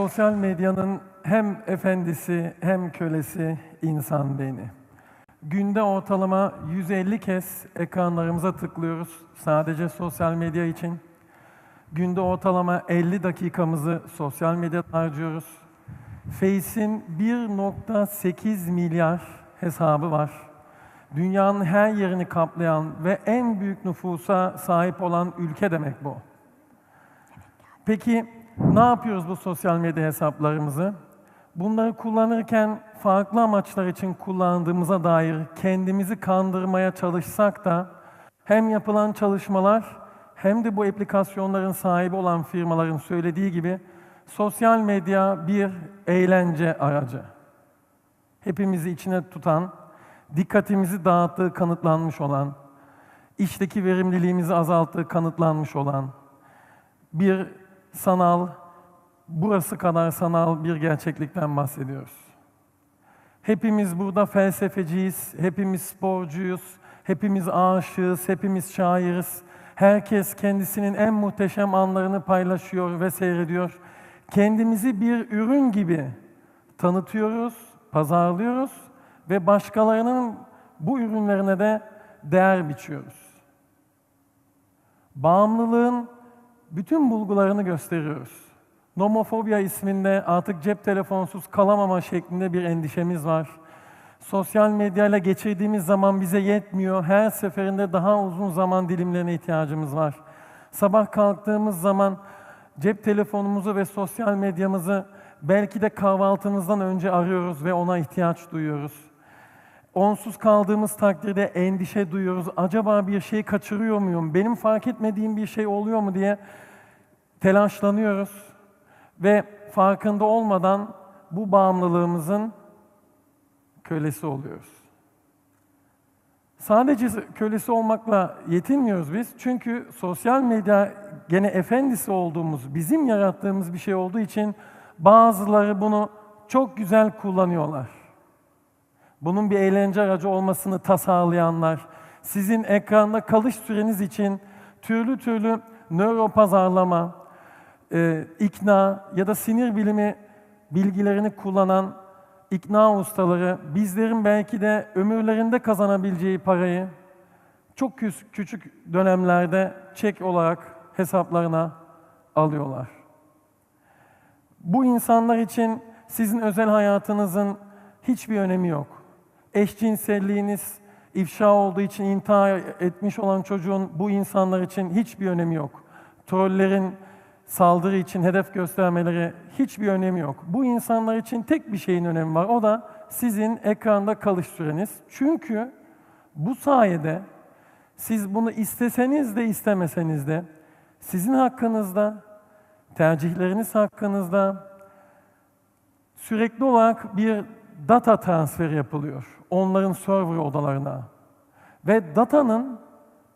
Sosyal medyanın hem efendisi hem kölesi insan beyni. Günde ortalama 150 kez ekranlarımıza tıklıyoruz sadece sosyal medya için. Günde ortalama 50 dakikamızı sosyal medyada harcıyoruz. Face'in 1.8 milyar hesabı var. Dünyanın her yerini kaplayan ve en büyük nüfusa sahip olan ülke demek bu. Peki ne yapıyoruz bu sosyal medya hesaplarımızı? Bunları kullanırken farklı amaçlar için kullandığımıza dair kendimizi kandırmaya çalışsak da hem yapılan çalışmalar hem de bu aplikasyonların sahibi olan firmaların söylediği gibi sosyal medya bir eğlence aracı. Hepimizi içine tutan, dikkatimizi dağıttığı kanıtlanmış olan, işteki verimliliğimizi azalttığı kanıtlanmış olan bir sanal, burası kadar sanal bir gerçeklikten bahsediyoruz. Hepimiz burada felsefeciyiz, hepimiz sporcuyuz, hepimiz aşığız, hepimiz şairiz. Herkes kendisinin en muhteşem anlarını paylaşıyor ve seyrediyor. Kendimizi bir ürün gibi tanıtıyoruz, pazarlıyoruz ve başkalarının bu ürünlerine de değer biçiyoruz. Bağımlılığın bütün bulgularını gösteriyoruz. Nomofobia isminde artık cep telefonsuz kalamama şeklinde bir endişemiz var. Sosyal medyayla geçirdiğimiz zaman bize yetmiyor. Her seferinde daha uzun zaman dilimlerine ihtiyacımız var. Sabah kalktığımız zaman cep telefonumuzu ve sosyal medyamızı belki de kahvaltımızdan önce arıyoruz ve ona ihtiyaç duyuyoruz. Onsuz kaldığımız takdirde endişe duyuyoruz. Acaba bir şey kaçırıyor muyum? Benim fark etmediğim bir şey oluyor mu diye telaşlanıyoruz. Ve farkında olmadan bu bağımlılığımızın kölesi oluyoruz. Sadece kölesi olmakla yetinmiyoruz biz. Çünkü sosyal medya gene efendisi olduğumuz, bizim yarattığımız bir şey olduğu için bazıları bunu çok güzel kullanıyorlar. Bunun bir eğlence aracı olmasını tasarlayanlar, sizin ekranda kalış süreniz için türlü türlü nöropazarlama, e, ikna ya da sinir bilimi bilgilerini kullanan ikna ustaları bizlerin belki de ömürlerinde kazanabileceği parayı çok küçük dönemlerde çek olarak hesaplarına alıyorlar. Bu insanlar için sizin özel hayatınızın hiçbir önemi yok. Eşcinselliğiniz ifşa olduğu için intihar etmiş olan çocuğun bu insanlar için hiçbir önemi yok. Trollerin saldırı için hedef göstermeleri hiçbir önemi yok. Bu insanlar için tek bir şeyin önemi var. O da sizin ekranda kalış süreniz. Çünkü bu sayede siz bunu isteseniz de istemeseniz de sizin hakkınızda, tercihleriniz hakkınızda sürekli olarak bir data transferi yapılıyor onların server odalarına. Ve datanın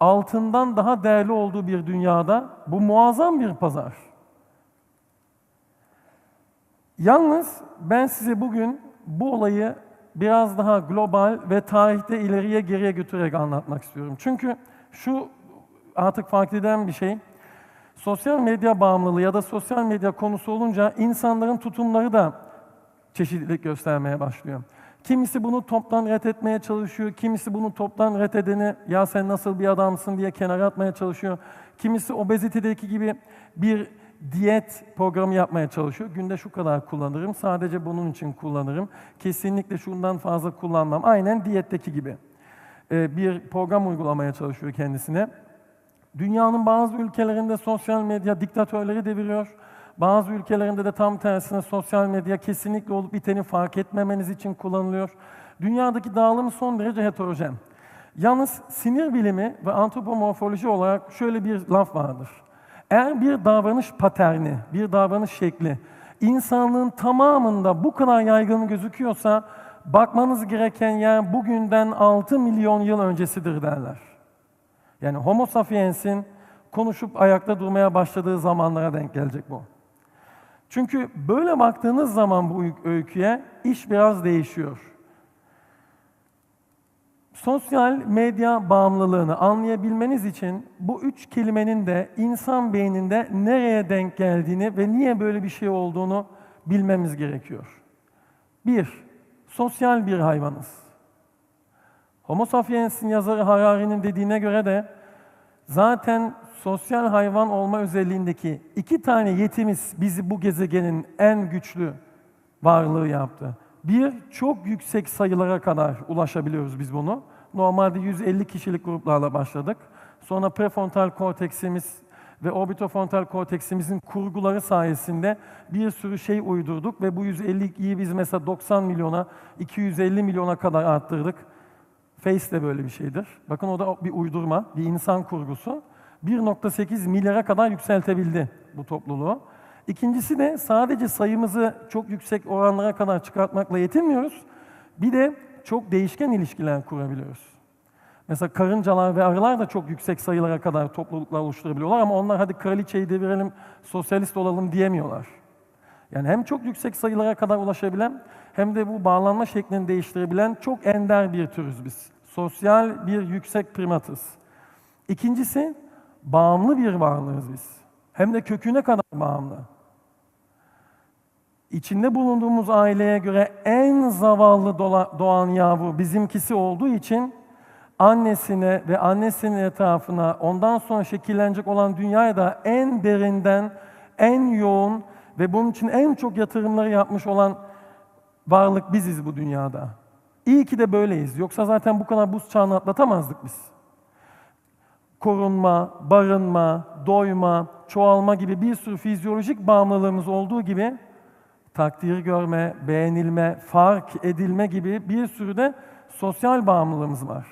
altından daha değerli olduğu bir dünyada bu muazzam bir pazar. Yalnız ben size bugün bu olayı biraz daha global ve tarihte ileriye geriye götürerek anlatmak istiyorum. Çünkü şu artık fark eden bir şey. Sosyal medya bağımlılığı ya da sosyal medya konusu olunca insanların tutumları da çeşitlilik göstermeye başlıyor. Kimisi bunu toptan ret etmeye çalışıyor, kimisi bunu toptan ret edeni ya sen nasıl bir adamsın diye kenara atmaya çalışıyor. Kimisi obezitedeki gibi bir diyet programı yapmaya çalışıyor. Günde şu kadar kullanırım, sadece bunun için kullanırım. Kesinlikle şundan fazla kullanmam. Aynen diyetteki gibi. Ee, bir program uygulamaya çalışıyor kendisine. Dünyanın bazı ülkelerinde sosyal medya diktatörleri deviriyor. Bazı ülkelerinde de tam tersine sosyal medya kesinlikle olup biteni fark etmemeniz için kullanılıyor. Dünyadaki dağılım son derece heterojen. Yalnız sinir bilimi ve antropomorfoloji olarak şöyle bir laf vardır. Eğer bir davranış paterni, bir davranış şekli insanlığın tamamında bu kadar yaygın gözüküyorsa bakmanız gereken yer bugünden 6 milyon yıl öncesidir derler. Yani Homo sapiens'in konuşup ayakta durmaya başladığı zamanlara denk gelecek bu. Çünkü böyle baktığınız zaman bu öyküye iş biraz değişiyor. Sosyal medya bağımlılığını anlayabilmeniz için bu üç kelimenin de insan beyninde nereye denk geldiğini ve niye böyle bir şey olduğunu bilmemiz gerekiyor. Bir, sosyal bir hayvanız. Homo sapiens'in yazarı Harari'nin dediğine göre de zaten sosyal hayvan olma özelliğindeki iki tane yetimiz bizi bu gezegenin en güçlü varlığı yaptı. Bir, çok yüksek sayılara kadar ulaşabiliyoruz biz bunu. Normalde 150 kişilik gruplarla başladık. Sonra prefrontal korteksimiz ve orbitofrontal korteksimizin kurguları sayesinde bir sürü şey uydurduk ve bu 150'yi biz mesela 90 milyona, 250 milyona kadar arttırdık. Face de böyle bir şeydir. Bakın o da bir uydurma, bir insan kurgusu. 1.8 milyara kadar yükseltebildi bu topluluğu. İkincisi de sadece sayımızı çok yüksek oranlara kadar çıkartmakla yetinmiyoruz. Bir de çok değişken ilişkiler kurabiliyoruz. Mesela karıncalar ve arılar da çok yüksek sayılara kadar topluluklar oluşturabiliyorlar ama onlar hadi kraliçeyi devirelim, sosyalist olalım diyemiyorlar. Yani hem çok yüksek sayılara kadar ulaşabilen hem de bu bağlanma şeklini değiştirebilen çok ender bir türüz biz. Sosyal bir yüksek primatız. İkincisi, bağımlı bir varlığız biz. Hem de köküne kadar bağımlı. İçinde bulunduğumuz aileye göre en zavallı doğan yavru bizimkisi olduğu için annesine ve annesinin etrafına ondan sonra şekillenecek olan dünyaya da en derinden, en yoğun ve bunun için en çok yatırımları yapmış olan varlık biziz bu dünyada. İyi ki de böyleyiz. Yoksa zaten bu kadar buz çağını atlatamazdık biz. Korunma, barınma, doyma, çoğalma gibi bir sürü fizyolojik bağımlılığımız olduğu gibi takdir görme, beğenilme, fark edilme gibi bir sürü de sosyal bağımlılığımız var.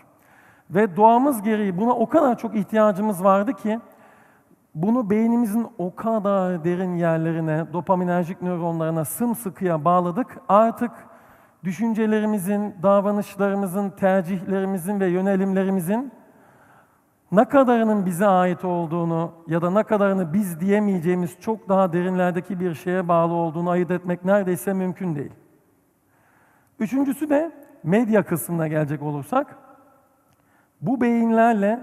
Ve doğamız gereği buna o kadar çok ihtiyacımız vardı ki bunu beynimizin o kadar derin yerlerine, dopaminerjik nöronlarına sımsıkıya bağladık. Artık düşüncelerimizin, davranışlarımızın, tercihlerimizin ve yönelimlerimizin ne kadarının bize ait olduğunu ya da ne kadarını biz diyemeyeceğimiz çok daha derinlerdeki bir şeye bağlı olduğunu ayırt etmek neredeyse mümkün değil. Üçüncüsü de medya kısmına gelecek olursak, bu beyinlerle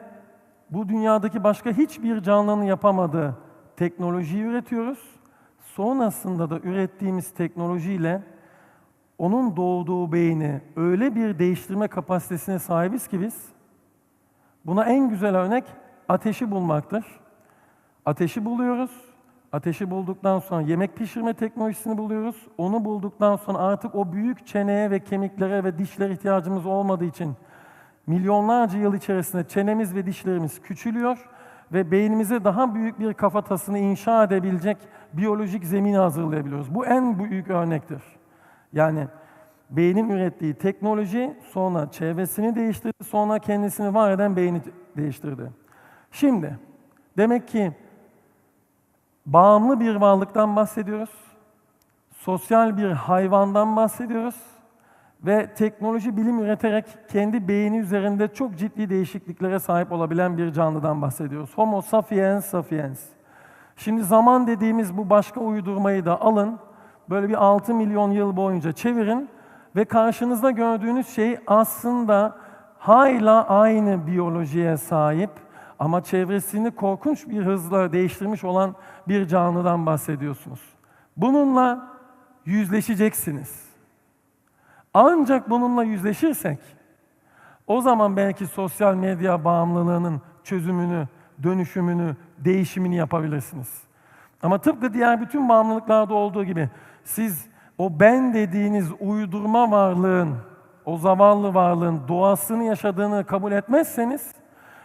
bu dünyadaki başka hiçbir canlının yapamadığı teknolojiyi üretiyoruz. Sonrasında da ürettiğimiz teknolojiyle onun doğduğu beyni öyle bir değiştirme kapasitesine sahibiz ki biz, buna en güzel örnek ateşi bulmaktır. Ateşi buluyoruz. Ateşi bulduktan sonra yemek pişirme teknolojisini buluyoruz. Onu bulduktan sonra artık o büyük çeneye ve kemiklere ve dişlere ihtiyacımız olmadığı için milyonlarca yıl içerisinde çenemiz ve dişlerimiz küçülüyor ve beynimize daha büyük bir kafatasını inşa edebilecek biyolojik zemin hazırlayabiliyoruz. Bu en büyük örnektir. Yani beynin ürettiği teknoloji sonra çevresini değiştirdi, sonra kendisini var eden beyni değiştirdi. Şimdi demek ki bağımlı bir varlıktan bahsediyoruz. Sosyal bir hayvandan bahsediyoruz ve teknoloji bilim üreterek kendi beyni üzerinde çok ciddi değişikliklere sahip olabilen bir canlıdan bahsediyoruz. Homo sapiens sapiens. Şimdi zaman dediğimiz bu başka uydurmayı da alın, böyle bir 6 milyon yıl boyunca çevirin ve karşınızda gördüğünüz şey aslında hala aynı biyolojiye sahip ama çevresini korkunç bir hızla değiştirmiş olan bir canlıdan bahsediyorsunuz. Bununla yüzleşeceksiniz. Ancak bununla yüzleşirsek, o zaman belki sosyal medya bağımlılığının çözümünü, dönüşümünü, değişimini yapabilirsiniz. Ama tıpkı diğer bütün bağımlılıklarda olduğu gibi siz o ben dediğiniz uydurma varlığın, o zavallı varlığın doğasını yaşadığını kabul etmezseniz,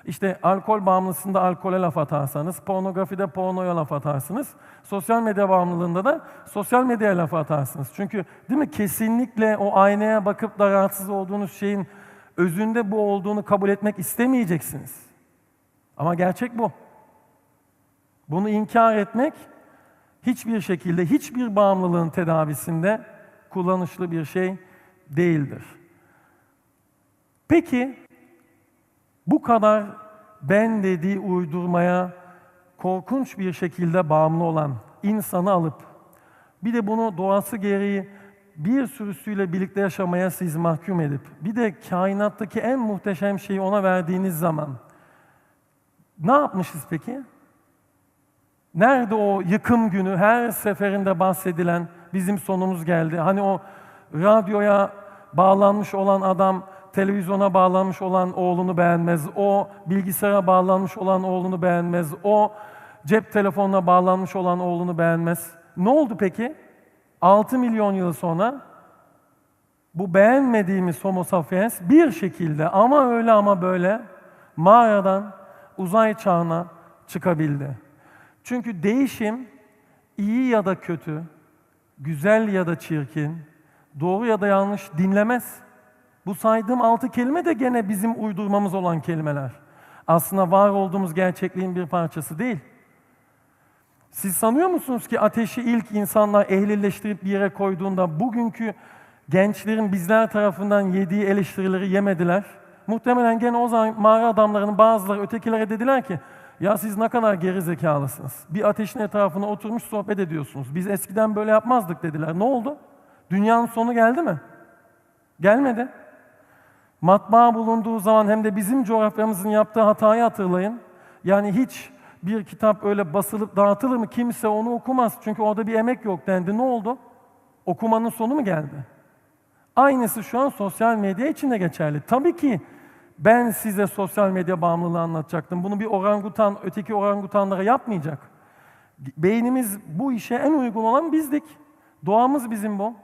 işte alkol bağımlısında alkole laf atarsanız, pornografide pornoya laf atarsınız, sosyal medya bağımlılığında da sosyal medyaya laf atarsınız. Çünkü değil mi kesinlikle o aynaya bakıp da rahatsız olduğunuz şeyin özünde bu olduğunu kabul etmek istemeyeceksiniz. Ama gerçek bu. Bunu inkar etmek hiçbir şekilde, hiçbir bağımlılığın tedavisinde kullanışlı bir şey değildir. Peki, bu kadar ben dediği uydurmaya korkunç bir şekilde bağımlı olan insanı alıp bir de bunu doğası gereği bir sürüsüyle birlikte yaşamaya siz mahkum edip bir de kainattaki en muhteşem şeyi ona verdiğiniz zaman ne yapmışız peki? Nerede o yıkım günü her seferinde bahsedilen bizim sonumuz geldi. Hani o radyoya bağlanmış olan adam televizyona bağlanmış olan oğlunu beğenmez. O bilgisayara bağlanmış olan oğlunu beğenmez. O cep telefonuna bağlanmış olan oğlunu beğenmez. Ne oldu peki? 6 milyon yıl sonra bu beğenmediğimiz Homo sapiens bir şekilde ama öyle ama böyle mağaradan uzay çağına çıkabildi. Çünkü değişim iyi ya da kötü, güzel ya da çirkin, doğru ya da yanlış dinlemez. Bu saydığım altı kelime de gene bizim uydurmamız olan kelimeler. Aslında var olduğumuz gerçekliğin bir parçası değil. Siz sanıyor musunuz ki ateşi ilk insanlar ehlileştirip bir yere koyduğunda bugünkü gençlerin bizler tarafından yediği eleştirileri yemediler? Muhtemelen gene o zaman mağara adamlarının bazıları ötekilere dediler ki ya siz ne kadar geri zekalısınız. Bir ateşin etrafına oturmuş sohbet ediyorsunuz. Biz eskiden böyle yapmazdık dediler. Ne oldu? Dünyanın sonu geldi mi? Gelmedi. Matbaa bulunduğu zaman hem de bizim coğrafyamızın yaptığı hatayı hatırlayın. Yani hiç bir kitap öyle basılıp dağıtılır mı? Kimse onu okumaz. Çünkü orada bir emek yok dendi. Ne oldu? Okumanın sonu mu geldi? Aynısı şu an sosyal medya için de geçerli. Tabii ki ben size sosyal medya bağımlılığı anlatacaktım. Bunu bir orangutan öteki orangutanlara yapmayacak. Beynimiz bu işe en uygun olan bizdik. Doğamız bizim bu.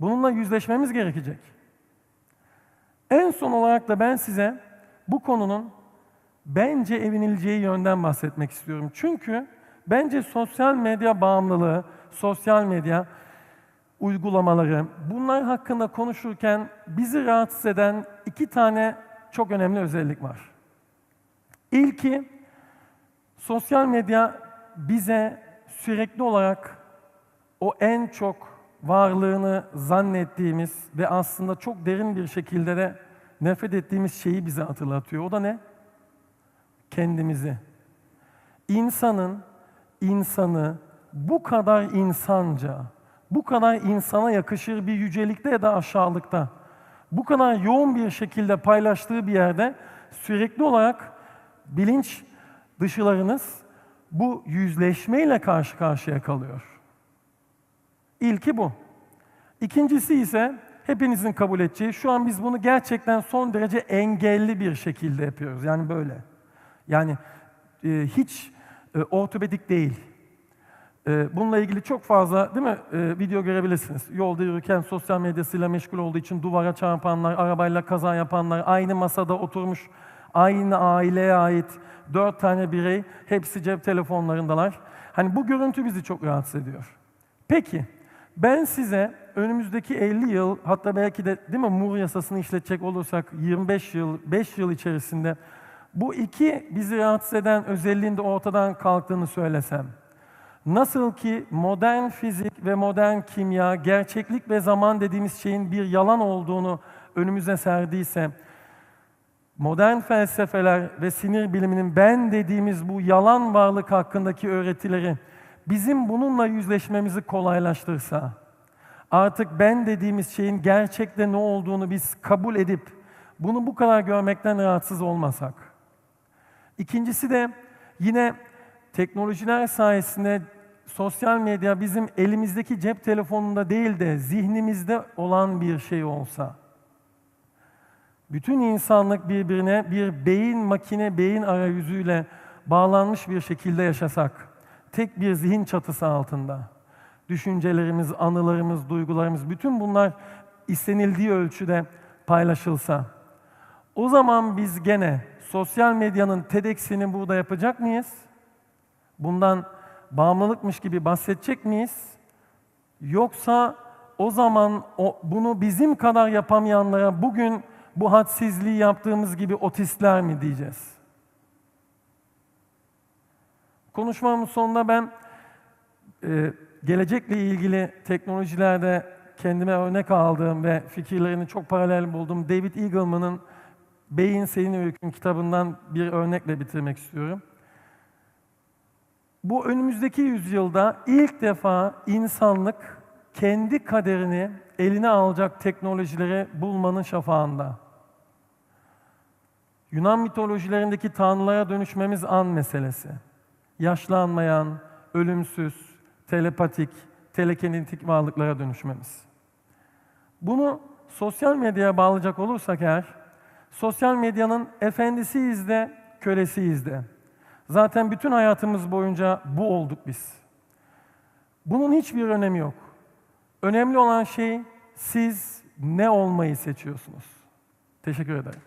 Bununla yüzleşmemiz gerekecek. En son olarak da ben size bu konunun bence evinileceği yönden bahsetmek istiyorum. Çünkü bence sosyal medya bağımlılığı, sosyal medya uygulamaları, bunlar hakkında konuşurken bizi rahatsız eden iki tane çok önemli özellik var. İlki, sosyal medya bize sürekli olarak o en çok varlığını zannettiğimiz ve aslında çok derin bir şekilde de nefret ettiğimiz şeyi bize hatırlatıyor. O da ne? Kendimizi. İnsanın insanı bu kadar insanca, bu kadar insana yakışır bir yücelikte ya da aşağılıkta, bu kadar yoğun bir şekilde paylaştığı bir yerde sürekli olarak bilinç dışılarınız bu yüzleşmeyle karşı karşıya kalıyor. İlki bu. İkincisi ise hepinizin kabul edeceği, şu an biz bunu gerçekten son derece engelli bir şekilde yapıyoruz. Yani böyle. Yani e, hiç e, ortopedik değil. E, bununla ilgili çok fazla değil mi e, video görebilirsiniz. Yolda yürürken sosyal medyasıyla meşgul olduğu için duvara çarpanlar, arabayla kaza yapanlar, aynı masada oturmuş, aynı aileye ait dört tane birey, hepsi cep telefonlarındalar. Hani bu görüntü bizi çok rahatsız ediyor. Peki, ben size önümüzdeki 50 yıl, hatta belki de değil mi Mur yasasını işletecek olursak 25 yıl, 5 yıl içerisinde bu iki bizi rahatsız eden özelliğin de ortadan kalktığını söylesem, nasıl ki modern fizik ve modern kimya, gerçeklik ve zaman dediğimiz şeyin bir yalan olduğunu önümüze serdiyse, modern felsefeler ve sinir biliminin ben dediğimiz bu yalan varlık hakkındaki öğretileri bizim bununla yüzleşmemizi kolaylaştırsa, artık ben dediğimiz şeyin gerçekte ne olduğunu biz kabul edip bunu bu kadar görmekten rahatsız olmasak. İkincisi de yine teknolojiler sayesinde sosyal medya bizim elimizdeki cep telefonunda değil de zihnimizde olan bir şey olsa. Bütün insanlık birbirine bir beyin makine beyin arayüzüyle bağlanmış bir şekilde yaşasak, tek bir zihin çatısı altında, düşüncelerimiz, anılarımız, duygularımız, bütün bunlar istenildiği ölçüde paylaşılsa, o zaman biz gene sosyal medyanın TEDx'ini burada yapacak mıyız? Bundan bağımlılıkmış gibi bahsedecek miyiz? Yoksa o zaman o, bunu bizim kadar yapamayanlara bugün bu hadsizliği yaptığımız gibi otistler mi diyeceğiz? Konuşmamın sonunda ben e, gelecekle ilgili teknolojilerde kendime örnek aldığım ve fikirlerini çok paralel bulduğum David Eagleman'ın Beyin Senin Öykün kitabından bir örnekle bitirmek istiyorum. Bu önümüzdeki yüzyılda ilk defa insanlık kendi kaderini eline alacak teknolojileri bulmanın şafağında. Yunan mitolojilerindeki tanrılara dönüşmemiz an meselesi. yaşlanmayan, ölümsüz, telepatik, telekinetik varlıklara dönüşmemiz. Bunu sosyal medyaya bağlayacak olursak eğer, sosyal medyanın efendisiyiz de, kölesiyiz de. Zaten bütün hayatımız boyunca bu olduk biz. Bunun hiçbir önemi yok. Önemli olan şey siz ne olmayı seçiyorsunuz. Teşekkür ederim.